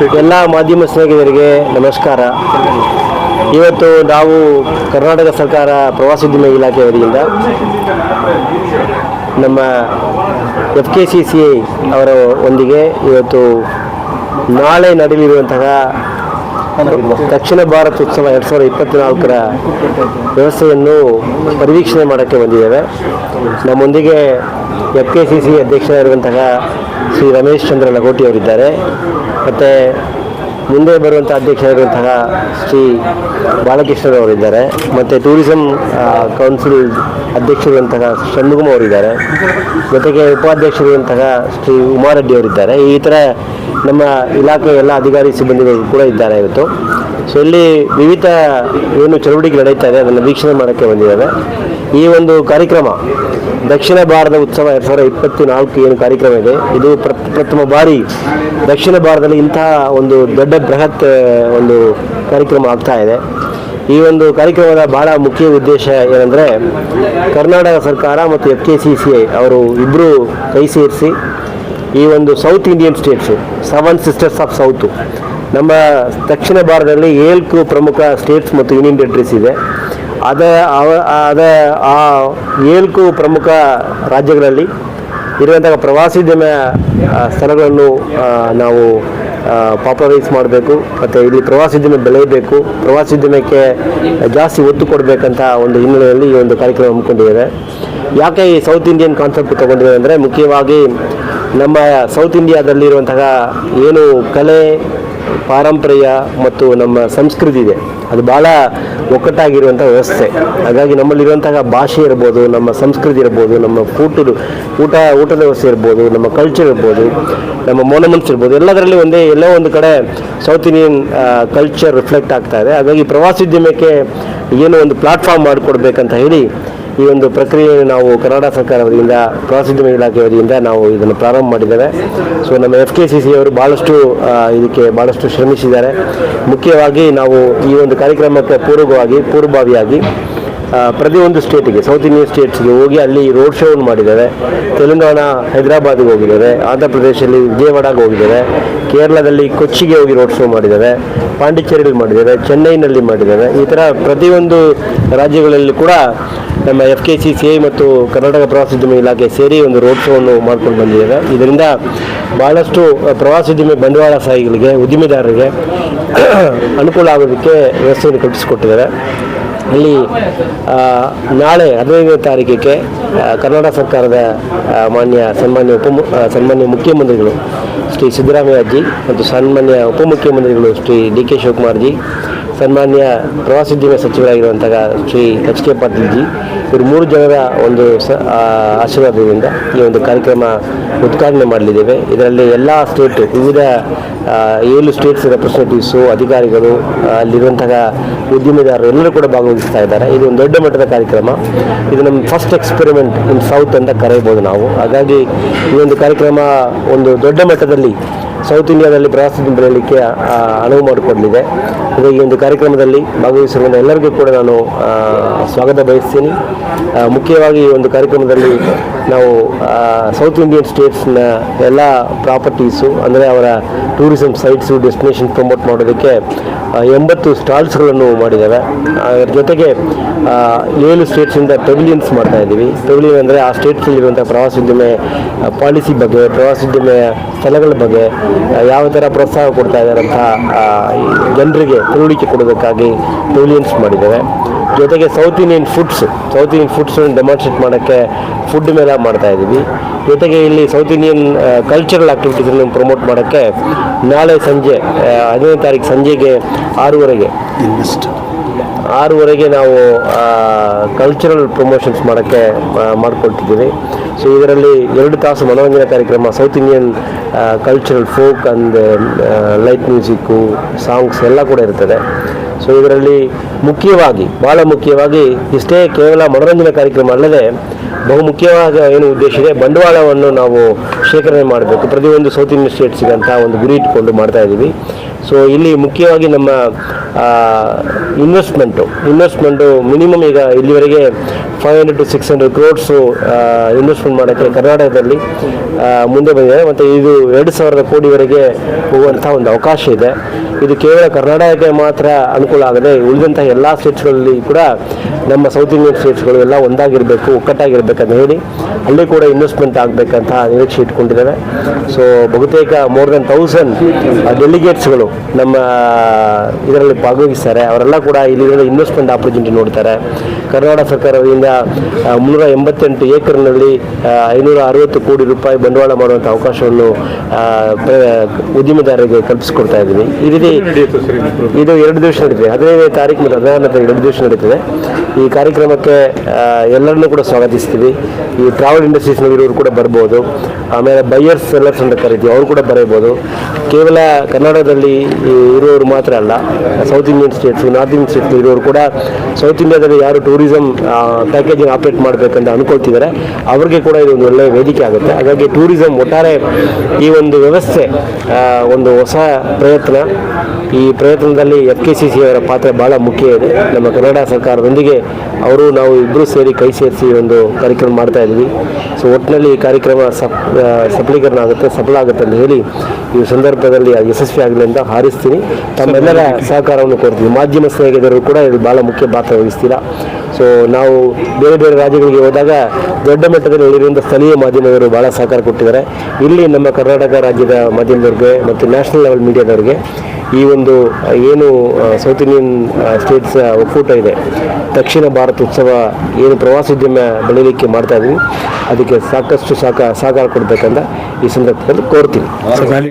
ಎಲ್ಲ ಮಾಧ್ಯಮ ಸ್ನೇಹಿತರಿಗೆ ನಮಸ್ಕಾರ. ಇವತ್ತು ನಾವು ಕರ್ನಾಟಕ ಸರ್ಕಾರ ಪ್ರವಾಸೋದ್ಯಮ ಇಲಾಖೆ ವತಿಯಿಂದ ನಮ್ಮ ಎಫ್ ಕೆ ಸಿ ಸಿ ಅವರ ಒಂದಿಗೆ ಇವತ್ತು ನಾಳೆ ನಡೆಯಲಿರುವಂತಹ ದಕ್ಷಿಣ ಭಾರತ ಉತ್ಸವ ಎರಡು ಸಾವಿರದ ಇಪ್ಪತ್ತ್ನಾಲ್ಕರ ವ್ಯವಸ್ಥೆಯನ್ನು ಪರಿವೀಕ್ಷಣೆ ಮಾಡೋಕ್ಕೆ ಬಂದಿದ್ದೇವೆ. ನಮ್ಮೊಂದಿಗೆ ಎಫ್ ಕೆ ಸಿ ಸಿ ಅಧ್ಯಕ್ಷರಾಗಿರುವಂತಹ ಶ್ರೀ ರಮೇಶ್ ಚಂದ್ರ ಲಗೋಟಿ ಅವರಿದ್ದಾರೆ. ಮತ್ತು ಮುಂದೆ ಬರುವಂಥ ಅಧ್ಯಕ್ಷರಾಗಿರುವಂತಹ ಶ್ರೀ ಬಾಲಕೃಷ್ಣರವರಿದ್ದಾರೆ ಮತ್ತು ಟೂರಿಸಂ ಕೌನ್ಸಿಲ್ ಅಧ್ಯಕ್ಷರಿರುವಂತಹ ಷಣ್ಮುಗಮ್ ಅವರಿದ್ದಾರೆ. ಜೊತೆಗೆ ಉಪಾಧ್ಯಕ್ಷರಿರುವಂತಹ ಶ್ರೀ ಉಮಾರೆಡ್ಡಿ ಅವರಿದ್ದಾರೆ. ಈ ಥರ ನಮ್ಮ ಇಲಾಖೆಯ ಎಲ್ಲ ಅಧಿಕಾರಿ ಸಿಬ್ಬಂದಿಗಳು ಕೂಡ ಇದ್ದಾರೆ ಇವತ್ತು. ಸೊ ಇಲ್ಲಿ ವಿವಿಧ ಏನು ಚಟುವಟಿಕೆ ನಡೀತಾ ಇದೆ, ಅದನ್ನು ವೀಕ್ಷಣೆ ಮಾಡೋಕ್ಕೆ ಬಂದಿದ್ದಾರೆ ಈ ಒಂದು ಕಾರ್ಯಕ್ರಮ, ದಕ್ಷಿಣ ಭಾರತ ಉತ್ಸವ ಎರಡು ಸಾವಿರದ ಇಪ್ಪತ್ತು ನಾಲ್ಕು ಏನು ಕಾರ್ಯಕ್ರಮ ಇದೆ, ಇದು ಪ್ರ, ಪ್ರಥಮ ಬಾರಿ ದಕ್ಷಿಣ ಭಾರತದಲ್ಲಿ ಇಂತಹ ಒಂದು ದೊಡ್ಡ ಬೃಹತ್ ಒಂದು ಕಾರ್ಯಕ್ರಮ ಆಗ್ತಾ ಇದೆ. ಈ ಒಂದು ಕಾರ್ಯಕ್ರಮದ ಬಹಳ ಮುಖ್ಯ ಉದ್ದೇಶ ಏನಂದರೆ, ಕರ್ನಾಟಕ ಸರ್ಕಾರ ಮತ್ತು F K C C I ಅವರು ಇಬ್ಬರು ಕೈ ಸೇರಿಸಿ ಈ ಒಂದು south Indian states seven sisters of south ನಮ್ಮ ದಕ್ಷಿಣ ಭಾರತದಲ್ಲಿ ಏಳ್ಕು ಪ್ರಮುಖ ಸ್ಟೇಟ್ಸ್ ಮತ್ತು ಯೂನಿಯನ್ ಟೆರಿಟರೀಸ್ ಇದೆ. ಅದ ಅದೇ, ಆ ಏಳ್ಕು ಪ್ರಮುಖ ರಾಜ್ಯಗಳಲ್ಲಿ ಇರುವಂತಹ ಪ್ರವಾಸೋದ್ಯಮ ಸ್ಥಳಗಳನ್ನು ನಾವು ಪಾಪ್ಯುಲರೈಸ್ ಮಾಡಬೇಕು. ಮತ್ತು ಇಲ್ಲಿ ಪ್ರವಾಸೋದ್ಯಮ ಬೆಳೆಯಬೇಕು. ಪ್ರವಾಸೋದ್ಯಮಕ್ಕೆ ಜಾಸ್ತಿ ಒತ್ತು ಕೊಡಬೇಕಂತ ಒಂದು ಹಿನ್ನೆಲೆಯಲ್ಲಿ ಈ ಒಂದು ಕಾರ್ಯಕ್ರಮ ಹಮ್ಮಿಕೊಂಡಿದ್ದೇವೆ ಯಾಕೆ ಈ ಸೌತ್ ಇಂಡಿಯನ್ ಕಾನ್ಸೆಪ್ಟ್ ತೊಗೊಂಡಿದ್ದೇವೆ ಅಂದರೆ ಮುಖ್ಯವಾಗಿ ನಮ್ಮ ಸೌತ್ ಇಂಡಿಯಾದಲ್ಲಿರುವಂತಹ ಏನು ಕಲೆ, ಪಾರಂಪರ್ಯ ಮತ್ತು ನಮ್ಮ ಸಂಸ್ಕೃತಿ ಇದೆ, ಅದು ಭಾಳ ಒಕ್ಕಟ್ಟಾಗಿರುವಂಥ ವ್ಯವಸ್ಥೆ. ಹಾಗಾಗಿ ನಮ್ಮಲ್ಲಿರುವಂತಹ ಭಾಷೆ ಇರ್ಬೋದು, ನಮ್ಮ ಸಂಸ್ಕೃತಿ ಇರ್ಬೋದು, ನಮ್ಮ ಊಟದ, ಊಟ, ಊಟದ ವ್ಯವಸ್ಥೆ ಇರ್ಬೋದು, ನಮ್ಮ ಕಲ್ಚರ್ ಇರ್ಬೋದು, ನಮ್ಮ ಮೊನಮೆಂಟ್ಸ್ ಇರ್ಬೋದು, ಎಲ್ಲದರಲ್ಲಿ ಒಂದೇ, ಎಲ್ಲೋ ಒಂದು ಕಡೆ ಸೌತ್ ಇಂಡಿಯನ್ ಕಲ್ಚರ್ ರಿಫ್ಲೆಕ್ಟ್ ಆಗ್ತಾ ಇದೆ. ಹಾಗಾಗಿ ಪ್ರವಾಸೋದ್ಯಮಕ್ಕೆ ಏನು ಒಂದು ಪ್ಲಾಟ್ಫಾರ್ಮ್ ಮಾಡಿಕೊಡ್ಬೇಕಂತ ಹೇಳಿ ಈ ಒಂದು ಪ್ರಕ್ರಿಯೆಯನ್ನು ನಾವು ಕನ್ನಡ ಸರ್ಕಾರ ವತಿಯಿಂದ ಪ್ರವಾಸೋದ್ಯಮ ಇಲಾಖೆ ವತಿಯಿಂದ ನಾವು ಇದನ್ನು ಪ್ರಾರಂಭ ಮಾಡಿದ್ದೇವೆ. ಸೊ ನಮ್ಮ ಎಫ್ ಕೆ ಸಿ ಸಿ ಅವರು ಭಾಳಷ್ಟು ಇದಕ್ಕೆ ಭಾಳಷ್ಟು ಶ್ರಮಿಸಿದ್ದಾರೆ. ಮುಖ್ಯವಾಗಿ ನಾವು ಈ ಒಂದು ಕಾರ್ಯಕ್ರಮಕ್ಕೆ ಪೂರ್ವವಾಗಿ ಪೂರ್ವಭಾವಿಯಾಗಿ ಪ್ರತಿಯೊಂದು ಸ್ಟೇಟಿಗೆ ಸೌತ್ ಇಂಡಿಯನ್ ಸ್ಟೇಟ್ಸ್ಗೆ ಹೋಗಿ ಅಲ್ಲಿ ರೋಡ್ ಶೋವನ್ನು ಮಾಡಿದ್ದಾರೆ ತೆಲಂಗಾಣ, ಹೈದರಾಬಾದ್ಗೆ ಹೋಗಿದ್ದಾರೆ ಆಂಧ್ರ ಪ್ರದೇಶದಲ್ಲಿ ವಿಜಯವಾಡಗೆ ಹೋಗಿದ್ದಾರೆ ಕೇರಳದಲ್ಲಿ ಕೊಚ್ಚಿಗೆ ಹೋಗಿ ರೋಡ್ ಶೋ ಮಾಡಿದ್ದಾರೆ ಪಾಂಡಿಚೇರಿಯಲ್ಲಿ ಮಾಡಿದ್ದಾರೆ ಚೆನ್ನೈನಲ್ಲಿ ಮಾಡಿದ್ದಾರೆ ಈ ಥರ ಪ್ರತಿಯೊಂದು ರಾಜ್ಯಗಳಲ್ಲಿ ಕೂಡ ನಮ್ಮ F K C C I ಮತ್ತು ಕರ್ನಾಟಕ ಪ್ರವಾಸೋದ್ಯಮ ಇಲಾಖೆ ಸೇರಿ ಒಂದು ರೋಡ್ ಶೋವನ್ನು ಮಾಡ್ಕೊಂಡು ಬಂದಿದ್ದಾರೆ ಇದರಿಂದ ಭಾಳಷ್ಟು ಪ್ರವಾಸೋದ್ಯಮ ಬಂಡವಾಳಶಾಹಿಗಳಿಗೆ ಉದ್ದಿಮೆದಾರರಿಗೆ ಅನುಕೂಲ ಆಗೋದಕ್ಕೆ ವ್ಯವಸ್ಥೆಯನ್ನು ಕಲ್ಪಿಸಿಕೊಟ್ಟಿದ್ದಾರೆ. ಇಲ್ಲಿ ಆ, ನಾಳೆ ಹದಿನೈದನೇ ತಾರೀಕಿಗೆ ಕರ್ನಾಟಕ ಸರ್ಕಾರದ ಮಾನ್ಯ ಸನ್ಮಾನ್ಯ ಉಪ ಸನ್ಮಾನ್ಯ ಮುಖ್ಯಮಂತ್ರಿಗಳು ಶ್ರೀ ಸಿದ್ದರಾಮಯ್ಯ ಅಜ್ಜಿ ಮತ್ತು ಸನ್ಮಾನ್ಯ ಉಪಮುಖ್ಯಮಂತ್ರಿಗಳು ಶ್ರೀ ಡಿ ಕೆ ಶಿವಕುಮಾರ್ಜಿ ಸನ್ಮಾನ್ಯ ಪ್ರವಾಸೋದ್ಯಮ ಸಚಿವರಾಗಿರುವಂತಹ ಶ್ರೀ ಎಚ್ ಕೆ ಪಾಟೀಲ್ಜಿ, ಇವರು ಮೂರು ಜನರ ಒಂದು ಆಶೀರ್ವಾದದಿಂದ ಈ ಒಂದು ಕಾರ್ಯಕ್ರಮ ಉದ್ಘಾಟನೆ ಮಾಡಲಿದ್ದೇವೆ. ಇದರಲ್ಲಿ ಎಲ್ಲ ಸ್ಟೇಟ್ ವಿವಿಧ ಏಳು ಸ್ಟೇಟ್ಸ್ ರೆಪ್ರೆಸೆಂಟೇಟಿವ್ಸು ಅಧಿಕಾರಿಗಳು ಅಲ್ಲಿರುವಂತಹ ಉದ್ಯಮಿದಾರರು ಎಲ್ಲರೂ ಕೂಡ ಭಾಗವಹಿಸ್ತಾ ಇದ್ದಾರೆ. ಇದು ಒಂದು ದೊಡ್ಡ ಮಟ್ಟದ ಕಾರ್ಯಕ್ರಮ. ಇದು ನಮ್ಮ ಫಸ್ಟ್ ಎಕ್ಸ್ಪೆರಿಮೆಂಟ್ ಇನ್ ಸೌತ್ ಅಂತ ಕರೆಯಬಹುದು ನಾವು. ಹಾಗಾಗಿ ಈ ಒಂದು ಕಾರ್ಯಕ್ರಮ ಒಂದು ದೊಡ್ಡ ಮಟ್ಟದಲ್ಲಿ ಸೌತ್ ಇಂಡಿಯಾದಲ್ಲಿ ಪ್ರವಾಸೋದ್ಯಮ ಬೆಳೆಯಲಿಕ್ಕೆ ಅನುವು ಮಾಡಿಕೊಡಲಿದೆ. ಹಾಗಾಗಿ ಈ ಒಂದು ಕಾರ್ಯಕ್ರಮದಲ್ಲಿ ಭಾಗವಹಿಸಿರುವಂಥ ಎಲ್ಲರಿಗೂ ಕೂಡ ನಾನು ಸ್ವಾಗತ ಬಯಸ್ತೀನಿ. ಮುಖ್ಯವಾಗಿ ಈ ಒಂದು ಕಾರ್ಯಕ್ರಮದಲ್ಲಿ ನಾವು ಸೌತ್ ಇಂಡಿಯನ್ ಸ್ಟೇಟ್ಸ್ನ ಎಲ್ಲ ಪ್ರಾಪರ್ಟೀಸು ಅಂದರೆ ಅವರ ಟೂರಿಸಂ ಸೈಟ್ಸು ಡೆಸ್ಟಿನೇಷನ್ ಪ್ರಮೋಟ್ ಮಾಡೋದಕ್ಕೆ ಎಂಬತ್ತು ಸ್ಟಾಲ್ಸ್ಗಳನ್ನು ಮಾಡಿದ್ದಾವೆ ಅದರ ಜೊತೆಗೆ ಏಳು ಸ್ಟೇಟ್ಸಿಂದ ಪೆವಿಲಿಯನ್ಸ್ ಮಾಡ್ತಾ ಇದ್ದೀವಿ. ಪೆವಿಲಿಯನ್ ಅಂದರೆ ಆ ಸ್ಟೇಟ್ಸಲ್ಲಿರುವಂಥ ಪ್ರವಾಸೋದ್ಯಮ ಪಾಲಿಸಿ ಬಗ್ಗೆ, ಪ್ರವಾಸೋದ್ಯಮ ಸ್ಥಳಗಳ ಬಗ್ಗೆ ಯಾವ ಥರ ಪ್ರೋತ್ಸಾಹ ಕೊಡ್ತಾ ಇದ್ದಾರೆ ಅಂತ ಜನರಿಗೆ ತಿಳುವಳಿಕೆ ಕೊಡೋದಕ್ಕಾಗಿ ಪೆವಿಲಿಯನ್ಸ್ ಮಾಡಿದ್ದೇವೆ ಜೊತೆಗೆ south Indian foods south Indian ಫುಡ್ಸನ್ನು demonstrate ಮಾಡೋಕ್ಕೆ ಫುಡ್ ಮೇಲೆ ಮಾಡ್ತಾ ಇದ್ದೀವಿ. ಜೊತೆಗೆ ಇಲ್ಲಿ ಸೌತ್ ಇಂಡಿಯನ್ ಕಲ್ಚರಲ್ ಆ್ಯಕ್ಟಿವಿಟೀಸನ್ನು ಪ್ರಮೋಟ್ ಮಾಡೋಕ್ಕೆ ನಾಳೆ ಸಂಜೆ ಹದಿನೈದು ತಾರೀಕು ಸಂಜೆಗೆ ಆರೂವರೆಗೆ. ಆರೂವರೆಗೆ ನಾವು ಕಲ್ಚರಲ್ ಪ್ರಮೋಷನ್ಸ್ ಮಾಡೋಕ್ಕೆ ಮಾಡಿಕೊಡ್ತಿದ್ದೀವಿ ಸೊ ಇದರಲ್ಲಿ ಎರಡು ತಾಸು ಮನೋರಂಜನೆ ಕಾರ್ಯಕ್ರಮ south Indian cultural folk and light music songs ಎಲ್ಲ ಕೂಡ ಇರ್ತದೆ. ಸೊ ಇದರಲ್ಲಿ ಮುಖ್ಯವಾಗಿ ಭಾಳ ಮುಖ್ಯವಾಗಿ ಇಷ್ಟೇ ಕೇವಲ ಮನೋರಂಜನೆ ಕಾರ್ಯಕ್ರಮ ಅಲ್ಲದೆ, ಬಹು ಮುಖ್ಯವಾದ ಏನು ಉದ್ದೇಶ ಇದೆ, ಬಂಡವಾಳವನ್ನು ನಾವು ಶೇಖರಣೆ ಮಾಡಬೇಕು. ಪ್ರತಿಯೊಂದು ಸೌತ್ ಇಂಡಿಯನ್ ಸ್ಟೇಟ್ಸಿಗೆ ಅಂತ ಒಂದು ಗುರಿ ಇಟ್ಕೊಂಡು ಮಾಡ್ತಾ ಇದ್ದೀವಿ. ಸೊ ಇಲ್ಲಿ ಮುಖ್ಯವಾಗಿ ನಮ್ಮ ಇನ್ವೆಸ್ಟ್ಮೆಂಟು ಇನ್ವೆಸ್ಟ್ಮೆಂಟು ಮಿನಿಮಮ್ ಈಗ ಇಲ್ಲಿವರೆಗೆ five hundred to six hundred crores investment ಮಾಡೋಕ್ಕೆ ಕರ್ನಾಟಕದಲ್ಲಿ ಮುಂದೆ ಬಂದಿದೆ. ಮತ್ತು ಇದು ಎರಡು ಸಾವಿರದ ಕೋಟಿವರೆಗೆ ಹೋಗುವಂಥ ಒಂದು ಅವಕಾಶ ಇದೆ. ಇದು ಕೇವಲ ಕರ್ನಾಟಕಕ್ಕೆ ಮಾತ್ರ ಅನುಕೂಲ ಆಗದೆ ಉಳಿದಂಥ ಎಲ್ಲ ಸ್ಟೇಟ್ಸ್ಗಳಲ್ಲಿ ಕೂಡ ನಮ್ಮ ಸೌತ್ ಇಂಡಿಯನ್ ಸ್ಟೇಟ್ಸ್ಗಳು ಎಲ್ಲ ಒಂದಾಗಿರಬೇಕು ಒಕ್ಕಟ್ಟಾಗಿರ್ಬೇಕಂತ ಹೇಳಿ ಅಲ್ಲಿ ಕೂಡ ಇನ್ವೆಸ್ಟ್ಮೆಂಟ್ ಆಗಬೇಕಂತ ನಿರೀಕ್ಷೆ ಇಟ್ಕೊಂಡಿದ್ದಾರೆ ಸೊ ಬಹುತೇಕ ಮೋರ್ ದೆನ್ ತೌಸಂಡ್ ಡೆಲಿಗೇಟ್ಸ್ಗಳು ನಮ್ಮ ಇದರಲ್ಲಿ ಭಾಗವಹಿಸ್ತಾರೆ. ಅವರೆಲ್ಲ ಕೂಡ ಇಲ್ಲಿ ಇನ್ವೆಸ್ಟ್ಮೆಂಟ್ ಆಪರ್ಚುನಿಟಿ ನೋಡ್ತಾರೆ. ಕರ್ನಾಟಕ ಸರ್ಕಾರದಿಂದ ಆ, ಮುನ್ನೂರ ಎಂಬತ್ತೆಂಟು ಏಕರ್ನಲ್ಲಿ ಐನೂರ ಅರವತ್ತು ಕೋಟಿ ರೂಪಾಯಿ ಬಂಡವಾಳ ಮಾಡುವಂಥ ಅವಕಾಶವನ್ನು ಉದ್ಯಮದಾರರಿಗೆ ಕಲ್ಪಿಸಿಕೊಡ್ತಾ ಇದ್ದೀವಿ ಈ ರೀತಿ ಇದು ಎರಡು ದಿವಸ ನಡೀತದೆ. ಹದಿನೈದನೇ ತಾರೀಕು ಮತ್ತು ಹದಿನಾರನೇ ತಾರೀಕು ಎರಡು ದಿವಸ ನಡೀತದೆ. ಈ ಕಾರ್ಯಕ್ರಮಕ್ಕೆ ಎಲ್ಲರನ್ನೂ ಕೂಡ ಸ್ವಾಗತಿಸ್ತೀವಿ. ಈ ಟ್ರಾವೆಲ್ ಇಂಡಸ್ಟ್ರೀಸ್ನಲ್ಲಿರೋರು ಕೂಡ ಬರ್ಬೋದು. ಆಮೇಲೆ ಬೈಯರ್ಸ್ ಸೆಲ್ಲರ್ಸ್ ಅಂತ ಕರಿತೀವಿ. ಅವರು ಕೂಡ ಬರೀಬೋದು. ಕೇವಲ ಕರ್ನಾಟಕದಲ್ಲಿ ಈ ಇರೋರು ಮಾತ್ರ ಅಲ್ಲ south Indian states north Indian states ಇರೋರು ಕೂಡ ಸೌತ್ ಇಂಡಿಯಾದಲ್ಲಿ ಯಾರು ಟೂರಿಸಂ ಪ್ಯಾಕೇಜಿಂಗ್ ಆಪ್ರೇಟ್ ಮಾಡಬೇಕಂತ ಅನ್ಕೊಳ್ತಿದ್ದಾರೆ ಅವ್ರಿಗೆ ಕೂಡ ಇದು ಒಂದು ಒಳ್ಳೆಯ ವೇದಿಕೆ ಆಗುತ್ತೆ. ಹಾಗಾಗಿ ಟೂರಿಸಂ ಒಟ್ಟಾರೆ ಈ ಒಂದು ವ್ಯವಸ್ಥೆ ಒಂದು ಹೊಸ ಪ್ರಯತ್ನ. ಈ ಪ್ರಯತ್ನದಲ್ಲಿ ಎಫ್ ಕೆ ಸಿ ಸಿ ಅವರ ಪಾತ್ರ ಬಹಳ ಮುಖ್ಯ ಇದೆ. ನಮ್ಮ ಕನ್ನಡ ಸರ್ಕಾರದೊಂದಿಗೆ ಅವರು, ನಾವು ಇಬ್ಬರು ಸೇರಿ ಕೈ ಸೇರಿಸಿ ಒಂದು ಕಾರ್ಯಕ್ರಮ ಮಾಡ್ತಾ ಇದ್ವಿ. ಸೊ ಒಟ್ಟಿನಲ್ಲಿ ಈ ಕಾರ್ಯಕ್ರಮ ಸಫ ಸಫಲೀಕರಣ ಆಗುತ್ತೆ, ಸಫಲ ಆಗುತ್ತೆ ಅಂತ ಹೇಳಿ ಈ ಸಂದರ್ಭದಲ್ಲಿ ಯಶಸ್ವಿ ಆಗಲಿ ಅಂತ ಹಾರೈಸ್ತೀನಿ. ತಮ್ಮೆಲ್ಲರ ಸಹಕಾರವನ್ನು ಕೊಡ್ತೀವಿ ಮಾಧ್ಯಮ ಸ್ನೇಹಿತರು ಕೂಡ ಇದು ಭಾಳ ಮುಖ್ಯ ಪಾತ್ರ ವಹಿಸ್ತೀರಾ? ಸೊ ನಾವು ಬೇರೆ ಬೇರೆ ರಾಜ್ಯಗಳಿಗೆ ಹೋದಾಗ ದೊಡ್ಡ ಮಟ್ಟದಲ್ಲಿ ಇಲ್ಲಿರುವಂಥ ಸ್ಥಳೀಯ ಮಾಧ್ಯಮದವರು ಭಾಳ ಸಹಕಾರ ಕೊಟ್ಟಿದ್ದಾರೆ. ಇಲ್ಲಿ ನಮ್ಮ ಕರ್ನಾಟಕ ರಾಜ್ಯದ ಮಾಧ್ಯಮದವ್ರಿಗೆ ಮತ್ತು ನ್ಯಾಷನಲ್ ಲೆವೆಲ್ ಮೀಡಿಯಾದವ್ರಿಗೆ ಈ ಒಂದು ಏನು ಸೌತ್ ಇಂಡಿಯನ್ ಸ್ಟೇಟ್ಸ್ ಒಕ್ಕೂಟ ಇದೆ. ದಕ್ಷಿಣ ಭಾರತ ಉತ್ಸವ ಏನು ಪ್ರವಾಸೋದ್ಯಮ ಬೆಳೀಲಿಕ್ಕೆ ಮಾಡ್ತಾ ಇದ್ದೀವಿ ಅದಕ್ಕೆ ಸಾಕಷ್ಟು ಸಹಕಾರ ಸಹಕಾರ ಕೊಡಬೇಕಂತ ಈ ಸಂದರ್ಭದಲ್ಲಿ ಕೋರ್ತೀನಿ.